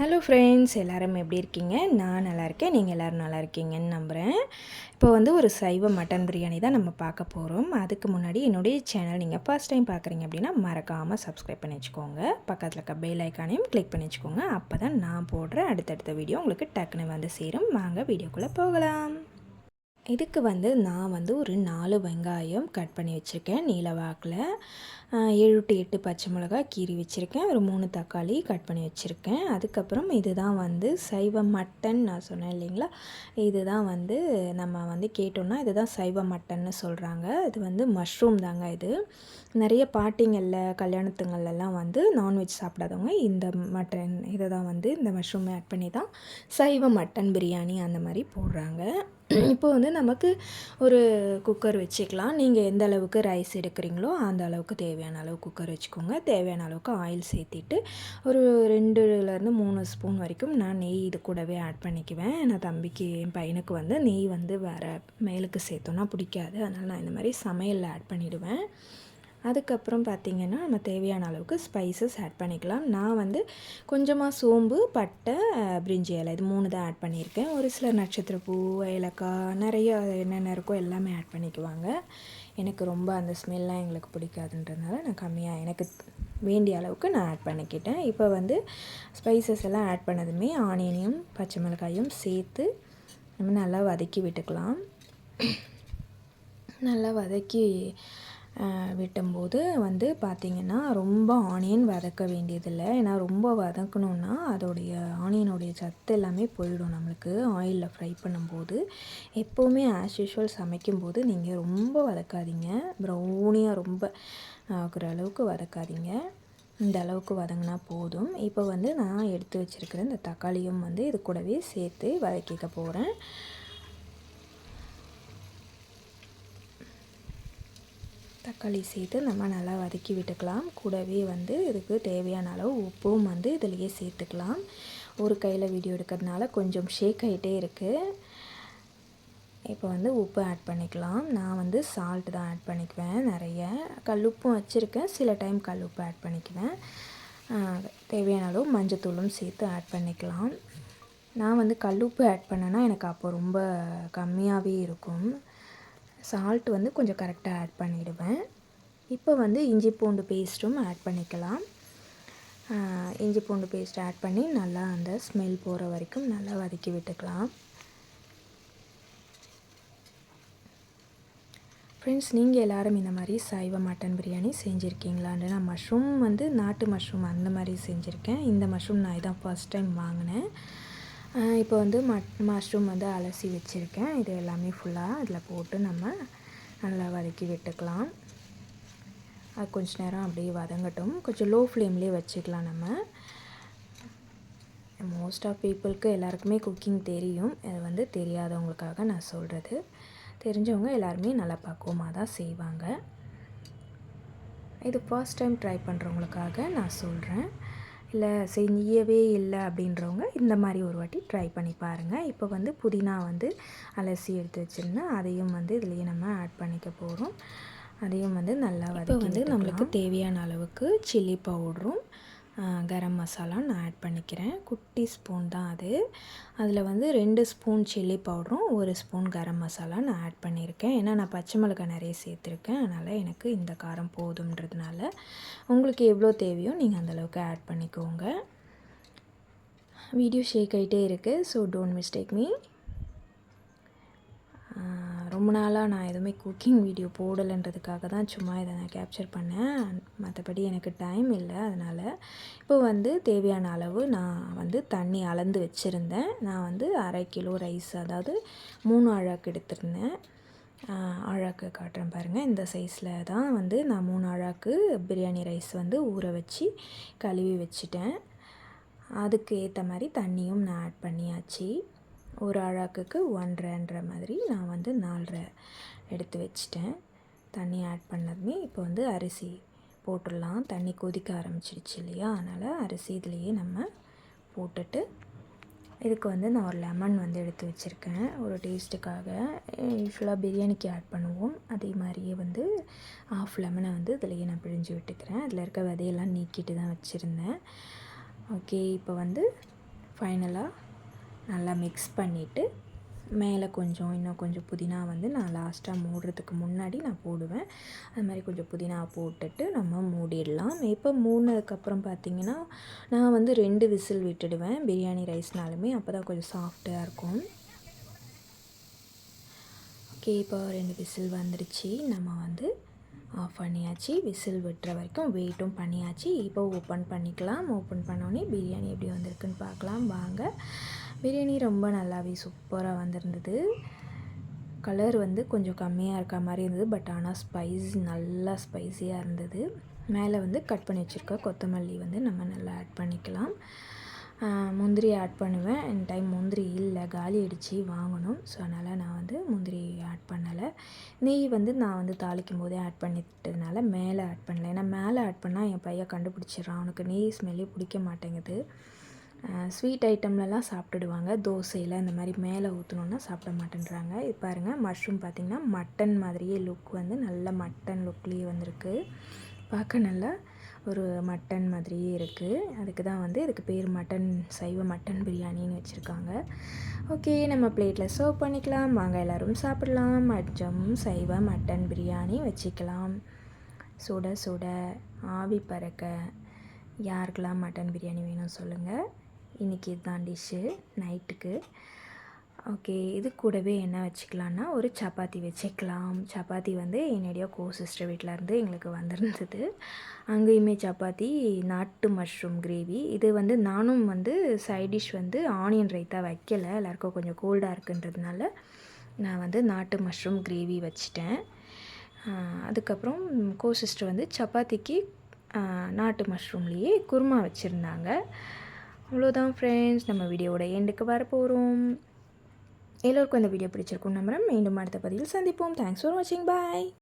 Hello friends எல்லோரும் எப்படி இருக்கீங்க? நான் நல்லா இருக்கேன். நீங்கள் எல்லோரும் நல்லா இருக்கீங்கன்னு நம்புகிறேன் இப்போ வந்து ஒரு சைவ மட்டன் பிரியாணி தான் நம்ம பார்க்க போகிறோம் அதுக்கு முன்னாடி என்னுடைய சேனல் நீங்கள் ஃபர்ஸ்ட் டைம் பார்க்குறீங்க அப்படின்னா மறக்காமல் சப்ஸ்கிரைப் பண்ணி வச்சுக்கோங்க. பக்கத்தில் இருக்க பெல் ஐக்கானையும் கிளிக் பண்ணி வச்சுக்கோங்க. அப்போ தான் நான் போடுற அடுத்தடுத்த வீடியோ உங்களுக்கு டக்குன்னு வந்து சேரும். வாங்க வீடியோக்குள்ளே போகலாம். இதுக்கு வந்து நான் வந்து ஒரு நாலு வெங்காயம் கட் பண்ணி வச்சுருக்கேன். நீல வாக்கில். ஏழு டு எட்டு பச்சை மிளகாய் கீறி வச்சுருக்கேன். ஒரு மூணு தக்காளி கட் பண்ணி வச்சுருக்கேன். அதுக்கப்புறம் இதுதான் வந்து சைவ மட்டன் நான் சொன்னேன் இல்லைங்களா? இதுதான் வந்து நம்ம வந்து கேட்டோம்னா இதுதான் சைவ மட்டன்னு சொல்கிறாங்க இது வந்து மஷ்ரூம் தாங்க இது. நிறைய பாட்டிங்களில் கல்யாணத்துங்கள்லாம் வந்து நான்வெஜ் சாப்பிடாதவங்க இந்த மட்டன் இதை தான் வந்து இந்த மஷ்ரூமை ஆட் பண்ணி தான் சைவ மட்டன் பிரியாணி அந்த மாதிரி போடுறாங்க. இப்போ வந்து நமக்கு ஒரு குக்கர் வச்சுக்கலாம். நீங்கள் எந்த அளவுக்கு ரைஸ் எடுக்கிறீங்களோ அந்த அளவுக்கு தேவை தேவையான அளவு குக்கர் வச்சுக்கோங்க. தேவையான அளவுக்கு ஆயில் சேர்த்திட்டு ஒரு ரெண்டுலேருந்து மூணு ஸ்பூன் வரைக்கும் நான் நெய் இது கூடவே ஆட் பண்ணிக்குவேன். நான் தம்பிக்கு என் பையனுக்கு வந்து நெய் வந்து வேறு மேலுக்கு சேர்த்தோன்னா பிடிக்காது. அதனால் நான் இந்த மாதிரி சமையலில் ஆட் பண்ணிவிடுவேன் அதுக்கப்புறம் பார்த்திங்கன்னா நம்ம தேவையான அளவுக்கு ஸ்பைசஸ் ஆட் பண்ணிக்கலாம். நான் வந்து கொஞ்சமாக சோம்பு பட்டை பிரிஞ்சி இலை இது மூணு தான் ஆட் பண்ணியிருக்கேன். ஒரு சிலர் நட்சத்திரப்பூ ஏலக்காய் நிறைய என்னென்ன இருக்கோ எல்லாமே ஆட் பண்ணிக்குவாங்க. எனக்கு ரொம்ப அந்த ஸ்மெல்லாம் எங்களுக்கு பிடிக்காதுன்றதுனால நான் கம்மியாக எனக்கு வேண்டிய அளவுக்கு நான் ஆட் பண்ணிக்கிட்டேன். இப்போ வந்து ஸ்பைசஸ் எல்லாம் ஆட் பண்ணதுமே ஆனியனையும் பச்சை மிளகாயும் சேர்த்து நம்ம நல்லா வதக்கி விட்டுக்கலாம். நல்லா வதக்கி வெட்டும்போது வந்து பார்த்திங்கன்னா ரொம்ப ஆனியன் வதக்க வேண்டியதில்லை. ஏன்னா ரொம்ப வதக்கணுன்னா அதோடைய ஆனியனுடைய சத்து எல்லாமே போயிடும் நம்மளுக்கு ஆயிலில் ஃப்ரை பண்ணும்போது. எப்போவுமே ஆஸ் யூஷுவல் சமைக்கும்போது நீங்கள் ரொம்ப வதக்காதீங்க. ப்ரௌனியாக ரொம்ப ஆகிற அளவுக்கு வதக்காதீங்க. இந்த அளவுக்கு வதங்கினா போதும். இப்போ வந்து நான் எடுத்து வச்சுருக்கிற இந்த தக்காளியும் வந்து இது கூடவே சேர்த்து வதக்கிக்க போகிறேன் தக்காளி சேர்த்து நம்ம நல்லா வதக்கி விட்டுக்கலாம். கூடவே வந்து இதுக்கு தேவையான அளவு உப்பும் வந்து இதிலையே சேர்த்துக்கலாம். ஒரு கையில் வீடியோ எடுக்கிறதுனால கொஞ்சம் ஷேக் ஆகிட்டே இருக்குது இப்போ வந்து உப்பு ஆட் பண்ணிக்கலாம். நான் வந்து சால்ட் தான் ஆட் பண்ணிக்குவேன் நிறைய. கல்லுப்பும் வச்சுருக்கேன். சில டைம் கல் உப்பு ஆட் பண்ணிக்குவேன். தேவையான அளவு மஞ்சத்தூளும் சேர்த்து ஆட் பண்ணிக்கலாம். நான் வந்து கல்லுப்பு ஆட் பண்ணேன்னா எனக்கு அப்போ ரொம்ப கம்மியாகவே இருக்கும். சால்ட் வந்து கொஞ்சம் கரெக்டாக ஆட் பண்ணிவிடுவேன் இப்போ வந்து இஞ்சி பூண்டு பேஸ்ட்டும் ஆட் பண்ணிக்கலாம். இஞ்சி பூண்டு பேஸ்ட் ஆட் பண்ணி நல்லா அந்த ஸ்மெல் போகிற வரைக்கும் நல்லா வதக்கி விட்டுக்கலாம். ஃப்ரெண்ட்ஸ் நீங்கள் எல்லோரும் இந்த மாதிரி சைவ மட்டன் பிரியாணி செஞ்சுருக்கீங்களான்னு நான் மஷ்ரூம் வந்து நாட்டு மஷ்ரூம் அந்த மாதிரி செஞ்சுருக்கேன். இந்த மஷ்ரூம் நான் இதான் ஃபஸ்ட் டைம் வாங்கினேன். இப்போ வந்து மட் மஷ்ரூம் வந்து அலசி வச்சுருக்கேன். இது எல்லாமே ஃபுல்லாக அதில் போட்டு நம்ம நல்லா வதக்கி விட்டுக்கலாம். அது கொஞ்ச நேரம் அப்படியே வதங்கட்டும். கொஞ்சம் லோ ஃப்ளேம்லேயே வச்சுக்கலாம் நம்ம. மோஸ்ட் ஆஃப் பீப்புளுக்கு எல்லாருக்குமே குக்கிங் தெரியும். அது வந்து தெரியாதவங்களுக்காக நான் சொல்கிறது தெரிஞ்சவங்க எல்லாருமே நல்லா பக்குவமாக தான் செய்வாங்க. இது ஃபர்ஸ்ட் டைம் ட்ரை பண்ணுறவங்களுக்காக நான் சொல்கிறேன் இல்லை செய்யவே இல்லை அப்படின்றவங்க இந்த மாதிரி ஒரு வாட்டி ட்ரை பண்ணி பாருங்கள் இப்போ வந்து புதினா வந்து அலசி எடுத்து வச்சுருந்தேன் அதையும் வந்து இதுலேயே நம்ம ஆட் பண்ணிக்க போகிறோம் அதையும் வந்து நல்லா வதக்கி வந்து நம்மளுக்கு தேவையான அளவுக்கு சில்லி பவுடரும் கரம் மசாலா நான் ஆட் பண்ணிக்கிறேன். குட்டி ஸ்பூன் தான் அது. அதில் வந்து ரெண்டு ஸ்பூன் சில்லி பவுடரும் ஒரு ஸ்பூன் கரம் மசாலா நான் ஆட் பண்ணியிருக்கேன். ஏன்னா நான் பச்சை மிளகாய் நிறைய சேர்த்துருக்கேன். அதனால் எனக்கு இந்த காரம் போதுன்றதுனால உங்களுக்கு எவ்வளோ தேவையோ நீங்கள் அந்தளவுக்கு ஆட் பண்ணிக்கோங்க. வீடியோ ஷேக் ஆகிட்டே இருக்குது ஸோ டோன்ட் மிஸ்டேக் மீ ரொம்ப நாளாக நான் எதுவுமே குக்கிங் வீடியோ போடலைன்றதுக்காக தான் சும்மா இதை நான் கேப்சர் பண்ணேன். மற்றபடி எனக்கு டைம் இல்லை. அதனால் இப்போ வந்து தேவையான அளவு நான் வந்து தண்ணி அளந்து வச்சுருந்தேன். நான் வந்து அரை கிலோ ரைஸ் அதாவது மூணு அழாக்கு எடுத்திருந்தேன். அழாக்கு காட்டுறேன் பாருங்கள் இந்த சைஸில் தான் வந்து நான் மூணு அழாக்கு பிரியாணி ரைஸ் வந்து ஊற வச்சு கழுவி வச்சுட்டேன். அதுக்கு ஏற்ற மாதிரி தண்ணியும் நான் ஆட் பண்ணியாச்சு. ஒரு அழாக்குக்கு ஒன்றரைன்ற மாதிரி நான் வந்து நாலரை எடுத்து வச்சிட்டேன். தண்ணி ஆட் பண்ணதுமே இப்போ வந்து அரிசி போட்டுடலாம். தண்ணி கொதிக்க ஆரம்பிச்சிடுச்சு இல்லையா? அதனால் அரிசி இதுலேயே நம்ம போட்டுட்டு இதுக்கு வந்து நான் ஒரு லெமன் வந்து எடுத்து வச்சுருக்கேன். ஒரு டேஸ்ட்டுக்காக யூஸ்வலாக பிரியாணிக்கு ஆட் பண்ணுவோம். அதே மாதிரியே வந்து ஆஃப் லெமனை வந்து இதுலேயே நான் பிழிஞ்சு விட்டுக்கிறேன். அதில் இருக்க விதையெல்லாம் நீக்கிட்டு தான் வச்சுருந்தேன். ஓகே இப்போ வந்து ஃபைனலாக நல்லா மிக்ஸ் பண்ணிவிட்டு மேலே கொஞ்சம் இன்னும் கொஞ்சம் புதினா வந்து நான் லாஸ்ட்டாக மூடுறதுக்கு முன்னாடி நான் போடுவேன். அது மாதிரி கொஞ்சம் புதினா போட்டுட்டு நம்ம மூடிடலாம். இப்போ மூடினதுக்கப்புறம் பார்த்திங்கன்னா நான் வந்து ரெண்டு விசில் விட்டுடுவேன். பிரியாணி ரைஸ்னாலுமே அப்போ தான் கொஞ்சம் சாஃப்டாக இருக்கும். ஓகே இப்போ ரெண்டு விசில் வந்துடுச்சு நம்ம வந்து ஆஃப் பண்ணியாச்சு. விசில் விட்டுற வரைக்கும் வெயிட்டும் பண்ணியாச்சு. இப்போ ஓப்பன் பண்ணிக்கலாம். ஓப்பன் பண்ணோடனே பிரியாணி எப்படி வந்திருக்குன்னு பார்க்கலாம். வாங்க. பிரியாணி ரொம்ப நல்லாவே சூப்பராக வந்திருந்தது. கலர் வந்து கொஞ்சம் கம்மியாக இருக்க மாதிரி இருந்தது பட் ஆனால் ஸ்பைஸ் நல்லா ஸ்பைஸியாக இருந்தது. மேலே வந்து கட் பண்ணி வச்சுருக்க கொத்தமல்லி வந்து நம்ம நல்லா ஆட் பண்ணிக்கலாம். முந்திரி ஆட் பண்ணுவேன். என் டைம் முந்திரி இல்லை காலி அடித்து வாங்கணும். ஸோ அதனால் நான் வந்து முந்திரி ஆட் பண்ணலை. நெய் வந்து நான் வந்து தாளிக்கும் போதே ஆட் பண்ணிட்டதுனால மேலே ஆட் பண்ணல. ஏன்னா மேலே ஆட் பண்ணால் என் பையன் கண்டுபிடிச்சிடறான். அவனுக்கு நெய் ஸ்மெல்லே பிடிக்க மாட்டேங்குது. ஸ்வீட் ஐட்டம்லலாம் சாப்பிட்டுடுவாங்க. தோசையில் இந்த மாதிரி மேலே ஊற்றணுன்னா சாப்பிட மாட்டேன்றாங்க. இது பாருங்கள் மஷ்ரூம் பார்த்திங்கன்னா மட்டன் மாதிரியே லுக் வந்து நல்ல மட்டன் லுக்லேயே வந்திருக்கு. பார்க்க நல்லா ஒரு மட்டன் மாதிரியே இருக்குது அதுக்கு தான் வந்து இதுக்கு பேர் மட்டன் சைவ மட்டன் பிரியாணின்னு வச்சுருக்காங்க. ஓகே நம்ம பிளேட்டில் சர்வ் பண்ணிக்கலாம். வாங்க எல்லோரும் சாப்பிடலாம். மஜ்ஜம் சைவ மட்டன் பிரியாணி வச்சுக்கலாம். சுட சுட ஆவி பறக்க யாருக்கெல்லாம் மட்டன் பிரியாணி வேணும் சொல்லுங்கள் இன்றைக்கி இதுதான் டிஷ்ஷு நைட்டுக்கு ஓகே இது கூடவே என்ன வச்சுக்கலான்னா ஒரு சப்பாத்தி வச்சுக்கலாம். சப்பாத்தி வந்து என்னுடைய கோ சிஸ்டர் வீட்டிலேருந்து எங்களுக்கு வந்திருந்தது. அங்கேயுமே சப்பாத்தி நாட்டு மஷ்ரூம் கிரேவி இது வந்து நானும் வந்து சைட் டிஷ் வந்து ஆனியன் ரைத்தா வைக்கலை. எல்லாருக்கும் கொஞ்சம் கோல்டாக இருக்குன்றதுனால நான் வந்து நாட்டு மஷ்ரூம் கிரேவி வச்சிட்டேன். அதுக்கப்புறம் கோ சிஸ்டர் வந்து சப்பாத்திக்கு நாட்டு மஷ்ரூம்லேயே குருமா வச்சுருந்தாங்க. அவ்வளோதான் ஃப்ரெண்ட்ஸ் நம்ம வீடியோவோட எண்டுக்கு வரப்போகிறோம் எல்லோருக்கும் இந்த வீடியோ பிடிச்சிருக்கும் நம்புகிறேன் மீண்டும் அடுத்த பதிவில் சந்திப்போம். தேங்க்ஸ் ஃபார் வாட்சிங் பாய்